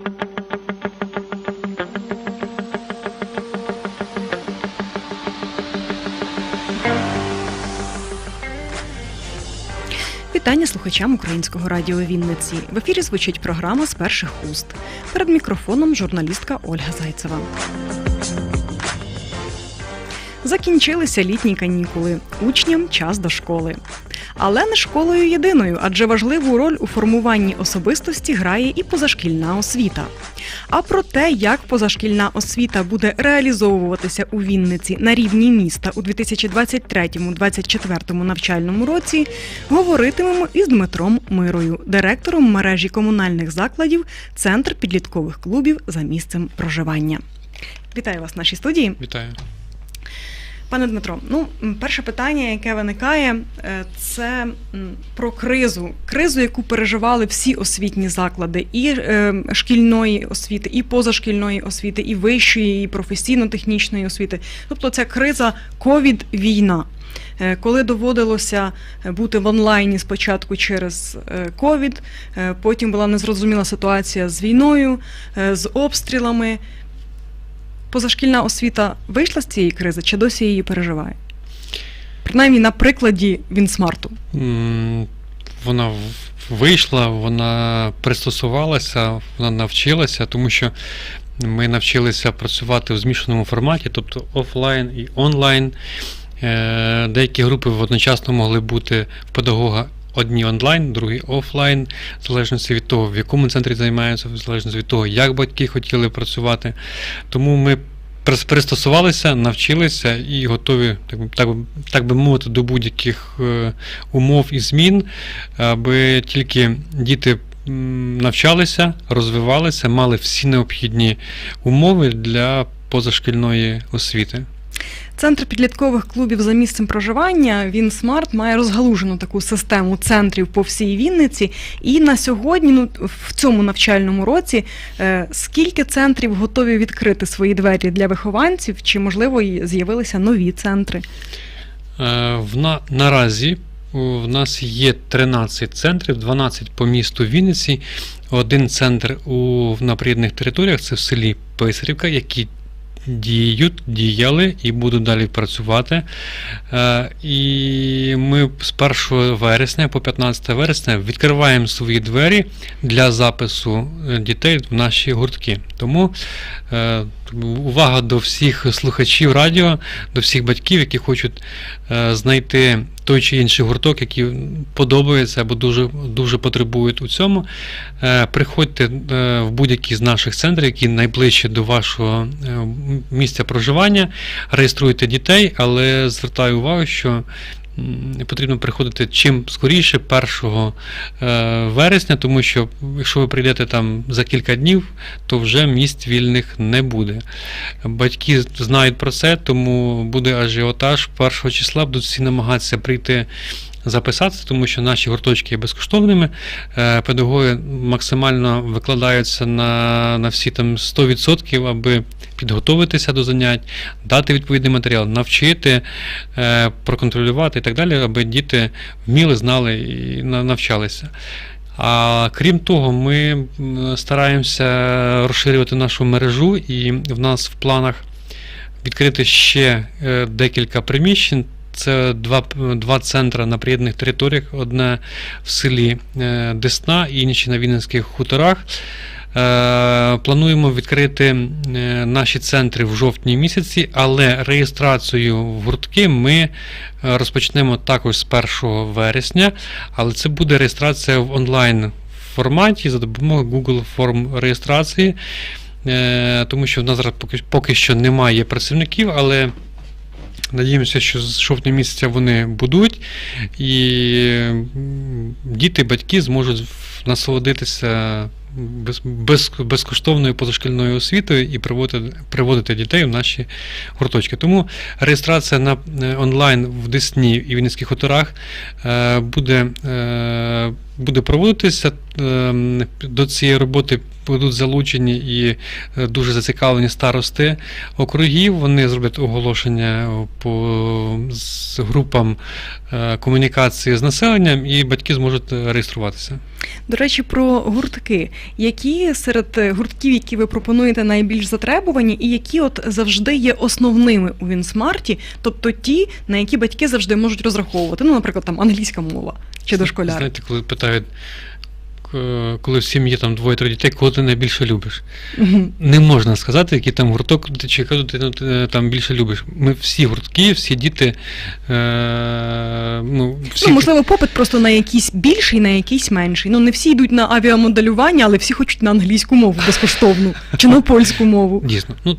Вітання слухачам українського радіо Вінниці. В ефірі звучить програма з перших уст. Перед мікрофоном журналістка Ольга Зайцева. Закінчилися літні канікули. Учням час до школи. Але не школою єдиною, адже важливу роль у формуванні особистості грає і позашкільна освіта. А про те, як позашкільна освіта буде реалізовуватися у Вінниці на рівні міста у 2023-2024 навчальному році, говоритимемо із Дмитром Мирою, директором мережі комунальних закладів Центр підліткових клубів за місцем проживання. Вітаю вас в нашій студії. Вітаю. Пане Дмитро, ну перше питання, яке виникає, е, це про кризу. Кризу, яку переживали всі освітні заклади, і е, шкільної освіти, і позашкільної освіти, і вищої, і професійно-технічної освіти. Тобто це криза ковід-війна. Е, Коли доводилося бути в онлайні спочатку через ковід, потім була незрозуміла ситуація з війною, з обстрілами. Позашкільна освіта вийшла з цієї кризи чи досі її переживає? Принаймні на прикладі Вінсмарту. Вона вийшла, вона пристосувалася, вона навчилася, тому що ми навчилися працювати в змішаному форматі, тобто офлайн і онлайн. Е, Деякі групи одночасно могли бути в педагога одні онлайн, другі офлайн, в залежності від того, в якому центрі займаються, в залежності від того, як батьки хотіли працювати. Тому ми пристосувалися, навчилися і готові, так, би- так, би- мовити, до будь-яких е, умов і змін, аби тільки діти навчалися, розвивалися, мали всі необхідні умови для позашкільної освіти. Центр підліткових клубів за місцем проживання Вінсмарт має розгалужену таку систему центрів по всій Вінниці. І на сьогодні, ну в цьому навчальному році, е, скільки центрів готові відкрити свої двері для вихованців, чи можливо з'явилися нові центри? Е, В на, наразі в нас є 13 центрів, 12 по місту Вінниці, один центр у на приєднаних територіях, це в селі Писарівка, які діють, діяли і будуть далі працювати. Е, І ми з 1 вересня по 15 вересня відкриваємо свої двері для запису е, дітей в наші гуртки. Тому увага до всіх слухачів радіо, до всіх батьків, які хочуть е, знайти той чи інший гурток, який подобається або дуже, дуже потребують у цьому. Е, Приходьте е, в будь-який з наших центрів, які найближче до вашого місця проживання, реєструйте дітей, але звертаю увагу, що потрібно приходити чим скоріше, 1 е, вересня, тому що якщо ви прийдете там за кілька днів, то вже місць вільних не буде. Батьки знають про це, тому буде ажіотаж. 1 числа будуть всі намагатися прийти записатися, тому що наші гурточки є безкоштовними. Е, Педагоги максимально викладаються на, на всі там 100%, аби підготуватися до занять, дати відповідний матеріал, навчити, е, проконтролювати і так далі, аби діти вміли, знали і навчалися. А крім того, ми стараємося розширювати нашу мережу, і в нас в планах відкрити ще е, декілька приміщень. Це два, два центри на приєднаних територіях: одне в селі е, Десна, інші на Вінницьких хуторах. Е, Плануємо відкрити е, наші центри в жовтні місяці, але реєстрацію в гуртки ми розпочнемо також з 1 вересня, але це буде реєстрація в онлайн форматі за допомогою Google форм реєстрації, Е, тому що в нас поки що немає працівників, але Надіємося, що з жовтня місяця вони будуть, і діти, батьки зможуть насолодитися без, без, безкоштовною позашкільною освітою і приводити, приводити дітей в наші гурточки. Тому реєстрація на е, онлайн в Десні і Вінницьких хуторах е, буде, е, буде проводитися. Е, До цієї роботи будуть залучені і е, дуже зацікавлені старости округів. Вони зроблять оголошення по з групам е, комунікації з населенням, і батьки зможуть реєструватися. До речі, про гуртки. Які серед гуртків, які ви пропонуєте, найбільш затребувані, і які от завжди є основними у Вінсмарті, тобто ті, на які батьки завжди можуть розраховувати. Ну, наприклад, там англійська мова чи дошколяр. Знаєте, коли питають, е, коли в сім'ї там двоє-троє дітей, кого ти найбільше любиш? Не можна сказати, який там гурток чи яку ти там більше любиш. Ми всі гуртки, всі діти. Е, ну, всі, Ну, можливо, попит просто на якийсь більший, на якийсь менший. Ну, не всі йдуть на авіамоделювання, але всі хочуть на англійську мову безкоштовну чи на польську мову. Дійсно, ну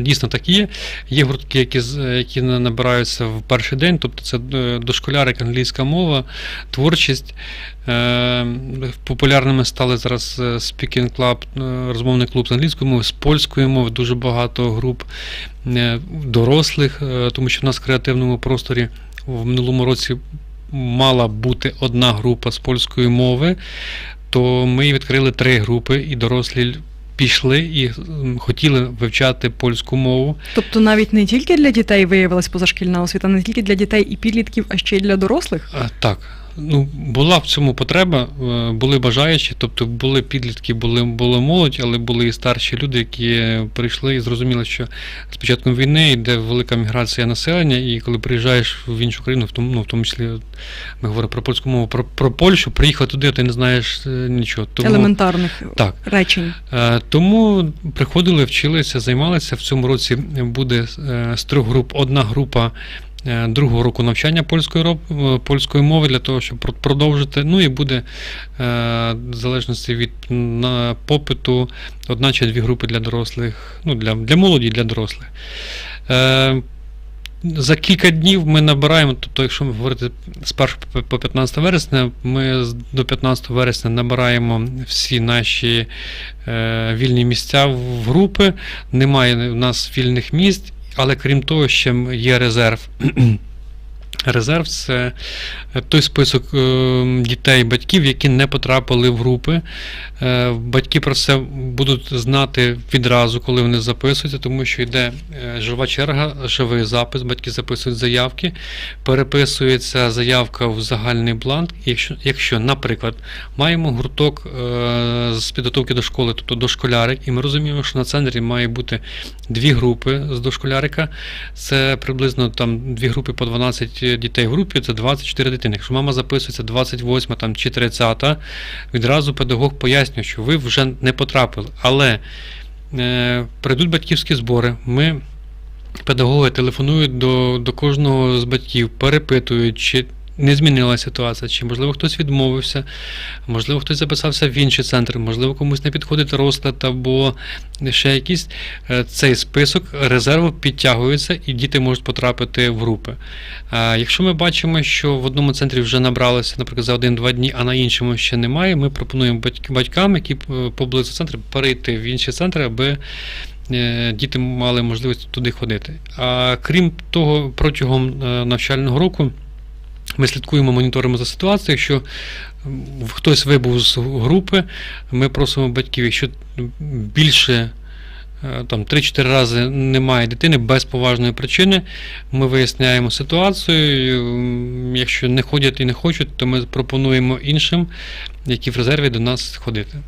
дійсно так і є. Є гуртки, які, які набираються в перший день, тобто це е, дошколярик, англійська мова, творчість. Е, Популярними стали зараз е, Speaking Club, е, розмовний клуб з англійської мови, з польської мови, дуже багато груп дорослих, тому що в нас в креативному просторі в минулому році мала бути одна група з польської мови, то ми відкрили три групи, і дорослі пішли і хотіли вивчати польську мову. Тобто навіть не тільки для дітей виявилась позашкільна освіта, не тільки для дітей і підлітків, а ще й для дорослих. А, так, ну була в цьому потреба, е, були бажаючі, тобто були підлітки, були, були молодь, але були і старші люди, які прийшли і зрозуміли, що з початком війни йде велика міграція населення, і коли приїжджаєш в іншу країну, в тому, ну, в тому числі ми говоримо про польську мову, про, про Польщу, приїхав туди, ти не знаєш е, нічого. Тому, елементарних Так. речень. Е, Тому приходили, вчилися, займалися. В цьому році буде з трьох груп одна група другого року навчання польської е, польської мови для того, щоб продовжити. Ну і буде е, в залежності від попиту одна чи дві групи для дорослих, ну для, для молоді для дорослих. Е, За кілька днів ми набираємо, тобто, якщо ми говорити з 1 по- по 15 вересня, ми до 15 вересня набираємо всі наші е, вільні місця в групи. Немає в нас вільних місць, але крім того, ще є резерв. Резерв це той список е, дітей, батьків, які не потрапили в групи. Е, Батьки про це будуть знати відразу, коли вони записуються, тому що йде е, жива черга, живий запис, батьки записують заявки, переписується заявка в загальний бланк. Якщо, якщо наприклад, маємо гурток е, з підготовки до школи, тобто дошколярик, і ми розуміємо, що на центрі має бути дві групи з дошколярика, це приблизно там дві групи по 12 дітей в групі, це 24 дитини. Якщо мама записується 28 там, чи 30, відразу педагог пояснює, що ви вже не потрапили. Але е, прийдуть батьківські збори, ми. Педагоги телефонують до, до кожного з батьків, перепитують, чи не змінилася ситуація, чи можливо хтось відмовився, можливо, хтось записався в інший центр, можливо, комусь не підходить розклад або ще якийсь. Е, Цей список резерву підтягується і діти можуть потрапити в групи. Якщо ми бачимо, що в одному центрі вже набралося, наприклад, за один-два дні, а на іншому ще немає, ми пропонуємо батьк- батькам, які поблизу центру, перейти в інші центри, аби е, діти мали можливість туди ходити. А крім того, протягом е, навчального року ми слідкуємо, моніторимо за ситуацією. Якщо хтось вибув з групи, ми просимо батьків, якщо більше е, там 3-4 рази немає дитини без поважної причини, ми виясняємо ситуацію. Якщо не ходять і не хочуть, то ми пропонуємо іншим, які в резерві до нас ходити.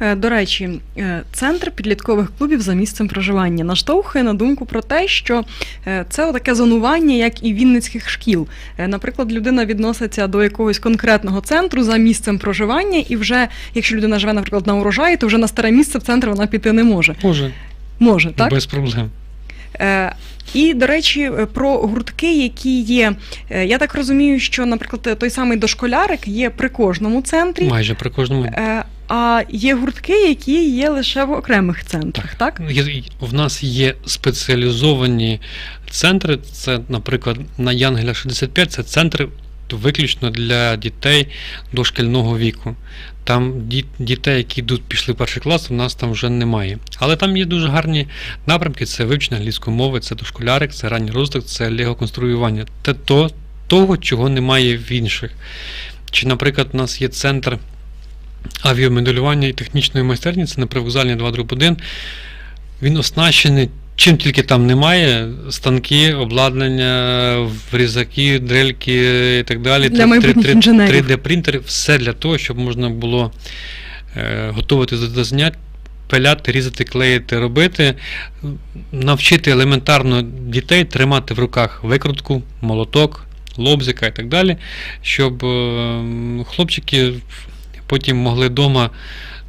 Е, До речі, е, центр підліткових клубів за місцем проживання наштовхує на думку про те, що е, це таке зонування, як і вінницьких шкіл. Наприклад, людина відноситься до якогось конкретного центру за місцем проживання, і вже, якщо людина живе, наприклад, на урожаї, то вже на старе місце в центр вона піти не може. Може, Може, так? без проблем. І, до речі, про гуртки, які є. Я так розумію, що, наприклад, той самий дошколярик є при кожному центрі. Майже при кожному. А є гуртки, які є лише в окремих центрах, так? Є- В нас є спеціалізовані центри. Це, наприклад, на Янгеля 65 це центри виключно для дітей дошкільного віку. Там дітей, які йдуть, пішли в перший клас, у нас там вже немає. Але там є дуже гарні напрямки: це вивчення англійської мови, це дошколярик, це ранній розвиток, це лего-конструювання. Це то, того, чого немає в інших. Чи, наприклад, у нас є центр авіамоделювання і технічної майстерні, це на привокзальній 2 1. Він оснащений чим тільки там немає, станки, обладнання, врізаки, дрельки і так далі. Для майбутніх інженерів. 3D принтери, все для того, щоб можна було е, готувати до, до занять, пиляти, різати, клеїти, робити, навчити елементарно дітей тримати в руках викрутку, молоток, лобзика і так далі, щоб е, хлопчики потім могли вдома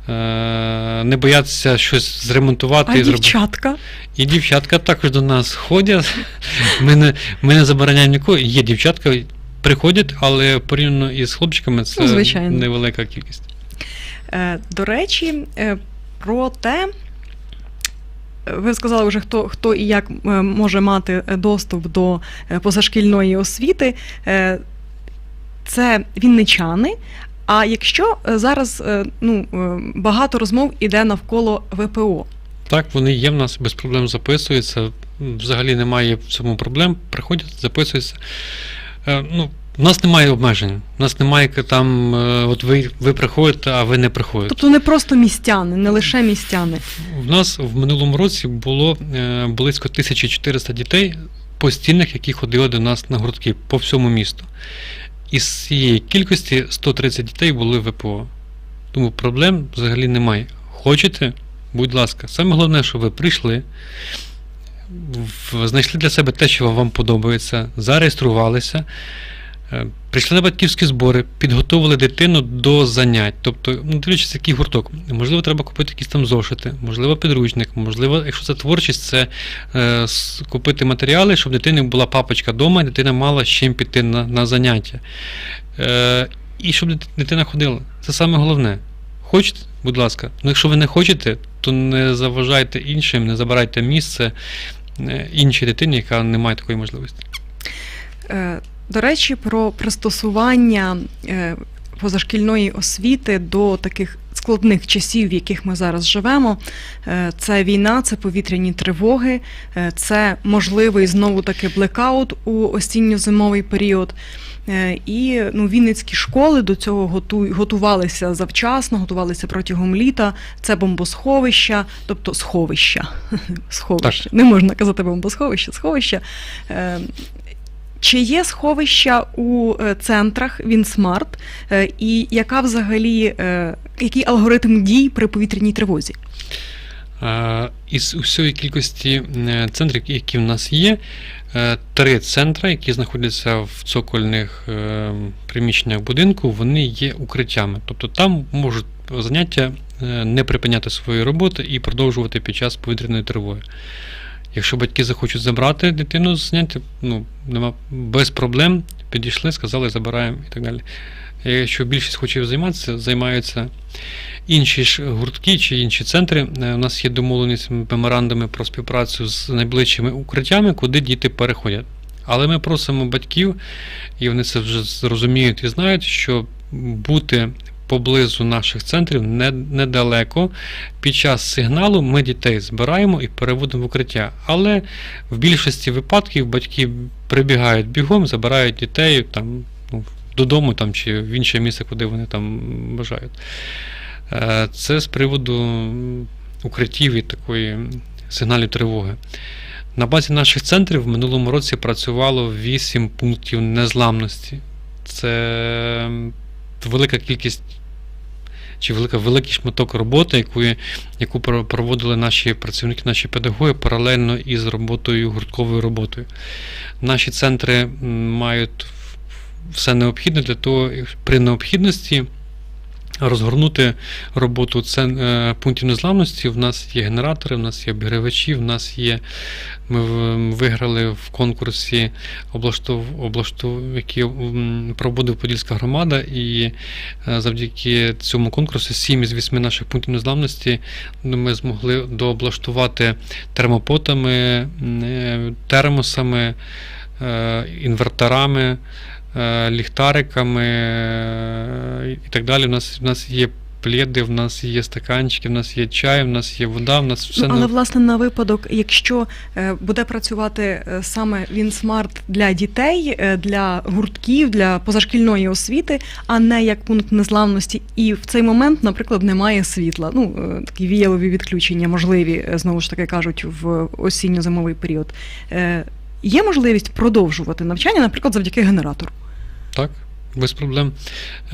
е, не боятися щось зремонтувати А і зробити. дівчатка? І дівчатка також до нас ходять. Ми не, ми не забороняємо нікого. Є дівчатка, приходять, але порівняно із хлопчиками це Ну, звичайно. невелика кількість. Е, До речі, е, про те, ви сказали вже, хто, хто і як може мати доступ до позашкільної освіти. Це вінничани. А якщо е, зараз е, ну, е, багато розмов іде навколо ВПО, Так, вони є в нас без проблем записуються. Взагалі немає в цьому проблем. Приходять, записуються. Ну, у нас немає обмежень. У нас немає там, от ви, ви приходите, а ви не приходите. тобто не просто містяни, не лише містяни. В нас в минулому році було близько 1400 дітей постійних, які ходили до нас на гуртки по всьому місту. Із цієї кількості 130 дітей були ВПО. Тому проблем взагалі немає. Хочете, будь ласка. Саме головне, що ви прийшли, знайшли для себе те, що вам подобається, зареєструвалися, прийшли на батьківські збори, підготовили дитину до занять. Тобто, ну, дивлячись, який гурток. Можливо, треба купити якісь там зошити, можливо, підручник, можливо, якщо це творчість, це е, купити матеріали, щоб дитини була папочка вдома, і дитина мала з чим піти на, на заняття. Е, і щоб дитина ходила. Це саме головне. Хочете, будь ласка. Ну, якщо ви не хочете, то не заважайте іншим, не забирайте місце е, іншій дитині, яка не має такої можливості. До речі, про пристосування е, позашкільної освіти до таких складних часів, в яких ми зараз живемо. Е, Це війна, це повітряні тривоги, е, це можливий знову таки блекаут у осінньо-зимовий період. І ну, вінницькі школи до цього готу- готувалися завчасно, готувалися протягом літа. Це бомбосховища, тобто сховища. сховища. Не можна казати бомбосховище, сховища. Чи є сховища у е, центрах Вінсмарт, Е, і яка взагалі е, який алгоритм дій при повітряній тривозі? Із усієї кількості центрів, які в нас є, три центри, які знаходяться в цокольних приміщеннях будинку, вони є укриттями. Тобто там можуть заняття не припиняти свої роботи і продовжувати під час повітряної тривоги. Якщо батьки захочуть забрати дитину з заняття, ну, нема без проблем, підійшли, сказали, забираємо і так далі. Якщо більшість хоче займатися, займаються інші ж гуртки чи інші центри. Е, У нас є домовленість меморандуми про співпрацю з найближчими укриттями, куди діти переходять. Але ми просимо батьків, і вони це вже зрозуміють і знають, що бути поблизу наших центрів недалеко. Під час сигналу ми дітей збираємо і переводимо в укриття. Але в більшості випадків батьки прибігають бігом, забирають дітей там, ну, додому там, чи в інше місце, куди вони там бажають. Е, Це з приводу укриттів і такої сигналів тривоги. На базі наших центрів в минулому році працювало 8 пунктів незламності. Це велика кількість чи велика, великий шматок роботи, яку, яку проводили наші працівники, наші педагоги паралельно із роботою, гуртковою роботою. Наші центри мають все необхідне для того, при необхідності розгорнути роботу е, пунктів незламності. В нас є генератори, в нас є обігрівачі, в нас є. Ми виграли в конкурсі, облаштов, облаштов, який проводив Подільська громада, і е, завдяки цьому конкурсу 7 із 8 наших пунктів незламності ну, ми змогли дооблаштувати термопотами, е, термосами, інверторами, ліхтариками е, і так далі. У нас, у нас є пледи, в нас є стаканчики, в нас є чай, в нас є вода, в нас все Ну, але на- власне на випадок, якщо е, буде працювати е, саме він смарт для дітей, е, для гуртків, для позашкільної освіти, а не як пункт незламності, і в цей момент, наприклад, немає світла. Ну е, такі віялові відключення можливі, е, знову ж таки кажуть, в осінньо-зимовий період. Є можливість продовжувати навчання, наприклад, завдяки генератору. Так, без проблем.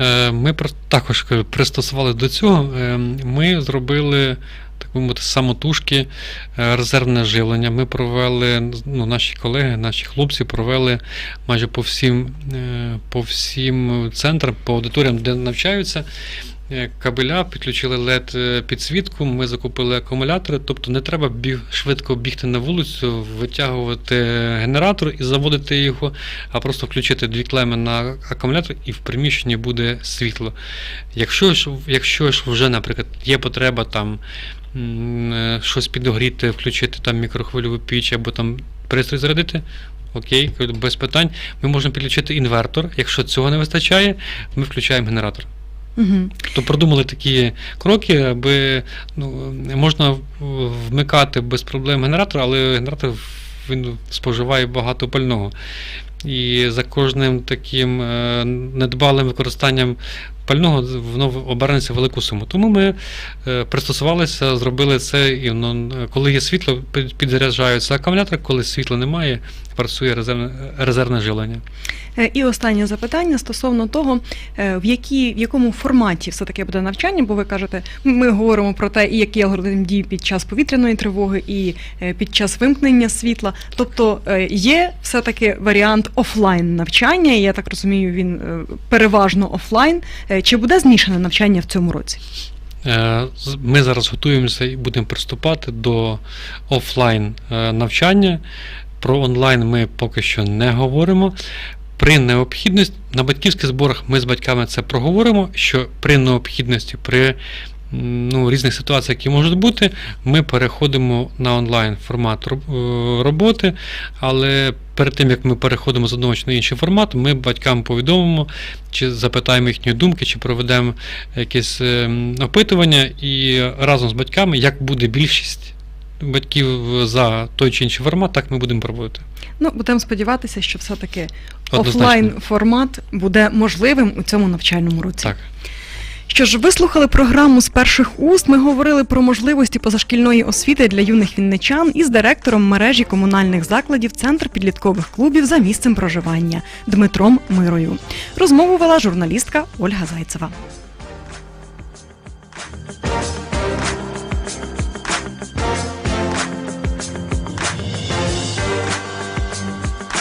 Е, Ми також пристосували до цього. Е, Ми зробили. Так би мовити, самотужки е, резервне живлення. Ми провели, ну, наші колеги, наші хлопці провели майже по всім, по всім центрам, по аудиторіям, де навчаються. Е, Кабеля підключили LED підсвітку, ми закупили акумулятори, тобто не треба біг, швидко бігти на вулицю, витягувати генератор і заводити його, а просто включити дві клеми на акумулятор і в приміщенні буде світло. Якщо ж, якщо ж вже, наприклад, є потреба там е, щось підогріти, включити там мікрохвильову піч або там пристрій зарядити. Окей, без питань. Ми можемо підключити інвертор. Якщо цього не вистачає, ми включаємо генератор. Угу. То продумали такі кроки, аби ну, можна вмикати без проблем генератор, але генератор він споживає багато пального. І за кожним таким е, недбалим використанням пального воно обернеться велику суму. Тому ми е, пристосувалися, зробили це, і е, коли є світло, під- підзаряджаються акумулятор, коли світла немає, працює резервне, резервне жилення. Е, І останнє запитання стосовно того, е, в, які, в якому форматі все таки буде навчання, бо ви кажете, ми говоримо про те, і який алгоритм дій під час повітряної тривоги, і е, під час вимкнення світла. Тобто е, є все таки варіант офлайн навчання, і я так розумію, він е, переважно офлайн. Чи буде змішане навчання в цьому році? Е, Ми зараз готуємося і будемо приступати до офлайн е, навчання. Про онлайн ми поки що не говоримо. При необхідності на батьківських зборах ми з батьками це проговоримо, що при необхідності, при ну, різних ситуаціях, які можуть бути, ми переходимо на онлайн формат е, роботи. Але перед тим як ми переходимо з одного чи на інший формат, ми батькам повідомимо, чи запитаємо їхні думки, чи проведемо якесь ем, опитування, і разом з батьками, як буде більшість батьків за той чи інший формат, так ми будемо проводити. Ну, будемо сподіватися, що все таки офлайн формат буде можливим у цьому навчальному році. Так. Що ж, ви слухали програму з перших уст. Ми говорили про можливості позашкільної освіти для юних вінничан із директором мережі комунальних закладів Центр підліткових клубів за місцем проживання Дмитром Мирою. Розмову вела журналістка Ольга Зайцева.